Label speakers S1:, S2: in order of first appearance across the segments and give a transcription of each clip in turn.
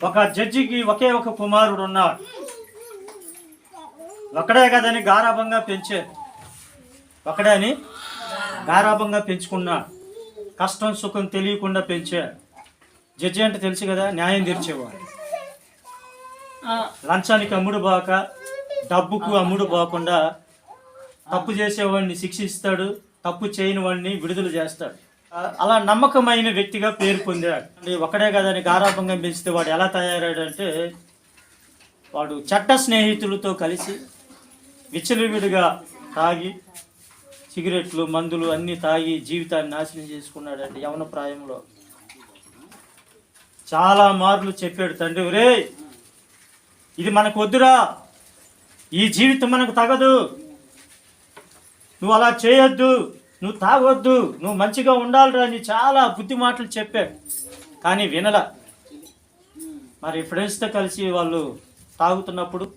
S1: ఒక జడ్జికి ఒకే ఒక కుమారుడు ఉన్నాడు ఒకడే కదని గారాభంగా పెంచారు ఒకడే అని గారాభంగా పెంచుకున్నాడు. కష్టం సుఖం తెలియకుండా పెంచాడు జడ్జి అంటే తెలుసు కదా న్యాయం తీర్చేవాడు. లంచానికి అమ్ముడు పోక డబ్బుకు అమ్ముడు పోకుండా తప్పు చేసేవాడిని శిక్షిస్తాడు తప్పు చేయని వాడిని విడుదల చేస్తాడు. అలా నమ్మకమైన వ్యక్తిగా పేరు పొందాడు. ఒకడే కదని గారాభంగా పెంచితే వాడు ఎలా తయారాడంటే వాడు చట్ట స్నేహితులతో కలిసి విచ్చలవిడిగా తాగి సిగరెట్లు మందులు అన్నీ తాగి జీవితాన్ని నాశనం చేసుకున్నాడంటే యవన ప్రాయంలో. చాలా మార్లు చెప్పాడు తండ్రి ఒరే ఇది మనకు వద్దురా. ఈ జీవితం మనకు తగదు. నువ్వు అలా చేయొద్దు. నువ్వు తాగొద్దు నువ్వు మంచిగా ఉండాలిరా అని చాలా బుద్ధి మాటలు చెప్పాడు. కానీ వినల. మరి ఫ్రెండ్స్తో కలిసి వాళ్ళు తాగుతున్నప్పుడు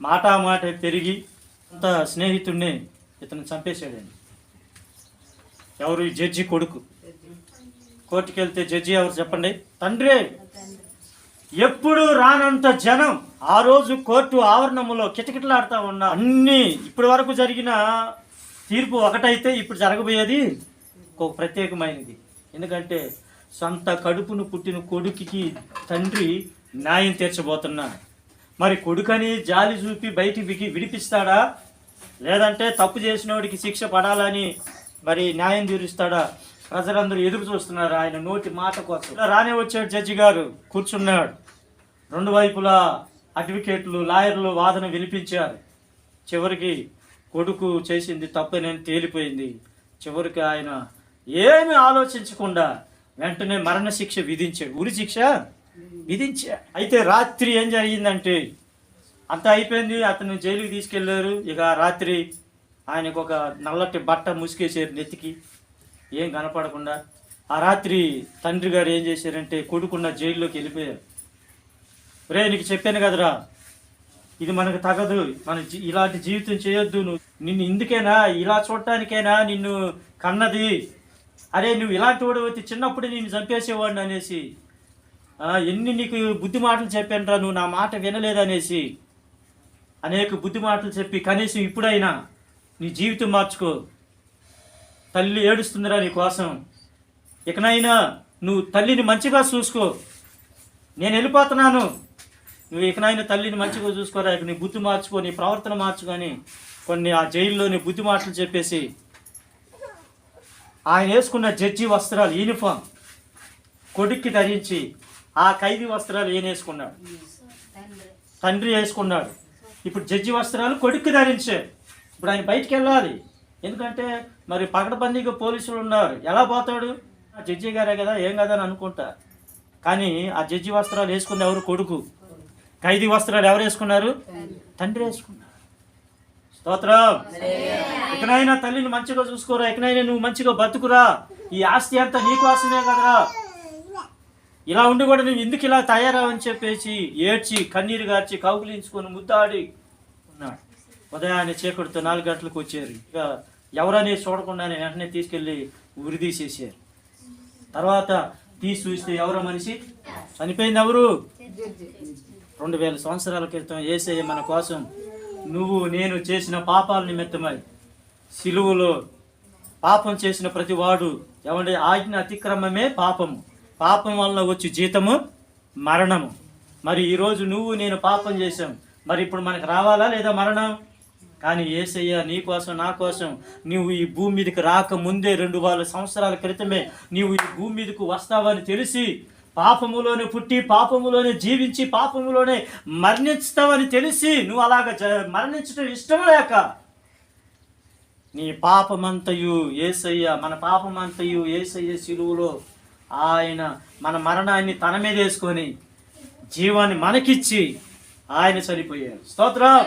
S1: మాట మాట పెరిగి అంత స్నేహితుడిని ఇతను చంపేశాడండి. ఎవరు ఈ జడ్జి కొడుకు? కోర్టుకి వెళ్తే జడ్జి ఎవరు చెప్పండి? తండ్రి. ఎప్పుడు రానంత జనం ఆ రోజు కోర్టు ఆవరణములో కిటకిటలాడుతూ ఉన్న అన్ని ఇప్పటి వరకు జరిగిన తీర్పు ఒకటైతే ఇప్పుడు జరగబోయేది ఒక ప్రత్యేకమైనది. ఎందుకంటే సొంత కడుపును పుట్టిన కొడుకుకి తండ్రి న్యాయం తీర్చబోతున్నాడు మరి కొడుకని జాలి చూపి బయటికి విడిపిస్తాడా? లేదంటే తప్పు చేసినోడికి శిక్ష పడాలని మరి న్యాయం తీరుస్తాడా? ప్రజలందరూ ఎదురు చూస్తున్నారు ఆయన నోటి మాట కోసం. ఇలా రానే వచ్చాడు జడ్జి గారు కూర్చున్నాడు. రెండు వైపులా అడ్వకేట్లు లాయర్లు వాదన వినిపించారు. చివరికి కొడుకు చేసింది తప్పనని తేలిపోయింది. చివరికి ఆయన ఏమి ఆలోచించకుండా వెంటనే మరణశిక్ష విధించాడు. ఉరి శిక్ష విధించా. అయితే రాత్రి ఏం జరిగిందంటే అంతా అయిపోయింది అతను జైలుకి తీసుకెళ్ళారు. ఇక రాత్రి ఆయనకు ఒక నల్లటి బట్ట ముసుకేసారు నెత్తికి. ఏం కనపడకుండా. ఆ రాత్రి తండ్రి గారు ఏం చేశారంటే కొడుకున్న జైల్లోకి వెళ్ళిపోయారు. రే నీకు చెప్పాను కదరా ఇది మనకు తగదు. మన జీ- ఇలాంటి జీవితం చేయొద్దు నువ్వు. నిన్ను ఇందుకేనా? ఇలా చూడటానికేనా నిన్ను కన్నది? అరే నువ్వు ఇలాంటి వాడు వచ్చి చిన్నప్పుడు నిన్ను చంపేసేవాడిని అనేసి. ఎన్ని నీకు బుద్ధి మాటలు చెప్పానురా నువ్వు నా మాట వినలేదనేసి. అనేక బుద్ధి మాటలు చెప్పి కనీసం ఇప్పుడైనా నీ జీవితం మార్చుకో. తల్లి ఏడుస్తుందిరా నీ కోసం. ఇకనైనా నువ్వు తల్లిని మంచిగా చూసుకో. నేను వెళ్ళిపోతున్నాను. నువ్వు ఇకనైనా తల్లిని మంచిగా చూసుకోరా ఇక నీ బుద్ధి మార్చుకో నీ ప్రవర్తన మార్చుకొని కొన్ని ఆ జైల్లోని బుద్ధి మాటలు చెప్పేసి ఆయన వేసుకున్న జడ్జి వస్త్రాలు యూనిఫామ్ కొడుక్కి ధరించి ఆ ఖైదీ వస్త్రాలు ఈయన వేసుకున్నాడు. తండ్రి వేసుకున్నాడు. ఇప్పుడు జడ్జి వస్త్రాలు కొడుక్కి ధరించాడు ఇప్పుడు ఆయన బయటికి వెళ్ళాలి. ఎందుకంటే మరి పకడబందీగా పోలీసులు ఉన్నారు. ఎలా పోతాడు? ఆ జడ్జి గారే కదా ఏం కదా అని అనుకుంటా. కానీ ఆ జడ్జి వస్త్రాలు వేసుకున్న ఎవరు కొడుకు? ఖైదీ వస్త్రాలు ఎవరు వేసుకున్నారు? తండ్రి వేసుకున్నారు. స్తోత్రం. ఎక్కడైనా తల్లిని మంచిగా చూసుకోరా? ఎక్కడైనా నువ్వు మంచిగా బతుకురా? ఈ ఆస్తి అంతా నీకోసమే కదరా? ఇలా ఉండి కూడా నువ్వు ఎందుకు ఇలా తయారావని చెప్పేసి ఏడ్చి కన్నీరు గార్చి కౌగులించుకొని ముద్దాడి ఉన్నాడు. ఉదయాన్నే చీకటితో నాలుగు గంటలకు వచ్చారు. ఇక ఎవరనేది చూడకుండానే వెంటనే తీసుకెళ్ళి ఉరి తీసేసారు తర్వాత తీసి చూస్తే ఎవరో మనిషి? చనిపోయింది ఎవరు? రెండు వేల సంవత్సరాల క్రితం ఏసయ్య మన కోసం నువ్వు నేను చేసిన పాపాల నిమిత్తమై సిలువలో పాపం చేసిన ప్రతి వాడు ఆజ్ఞ అతిక్రమమే పాపము. పాపం వలన వచ్చి జీతము మరణము. మరి ఈరోజు నువ్వు నేను పాపం చేశాం. మరి ఇప్పుడు మనకు రావాలా లేదా మరణం? కానీ ఏసయ్య నీ కోసం నా కోసం నీవు ఈ భూమి మీదకి రాక ముందే రెండు వేల సంవత్సరాల క్రితమే నీవు ఈ భూమి మీదకు వస్తావని తెలిసి పాపములోనే పుట్టి పాపములోనే జీవించి పాపములోనే మరణిస్తావని తెలిసి నువ్వు అలాగ మరణించడం ఇష్టం లేక నీ పాపమంతయు ఏసయ్య మన పాపమంతయు ఏసయ్య శిలువులో ఆయన మన మరణాన్ని తన మీద వేసుకొని జీవాన్ని మనకిచ్చి ఆయన చనిపోయారు స్తోత్రం!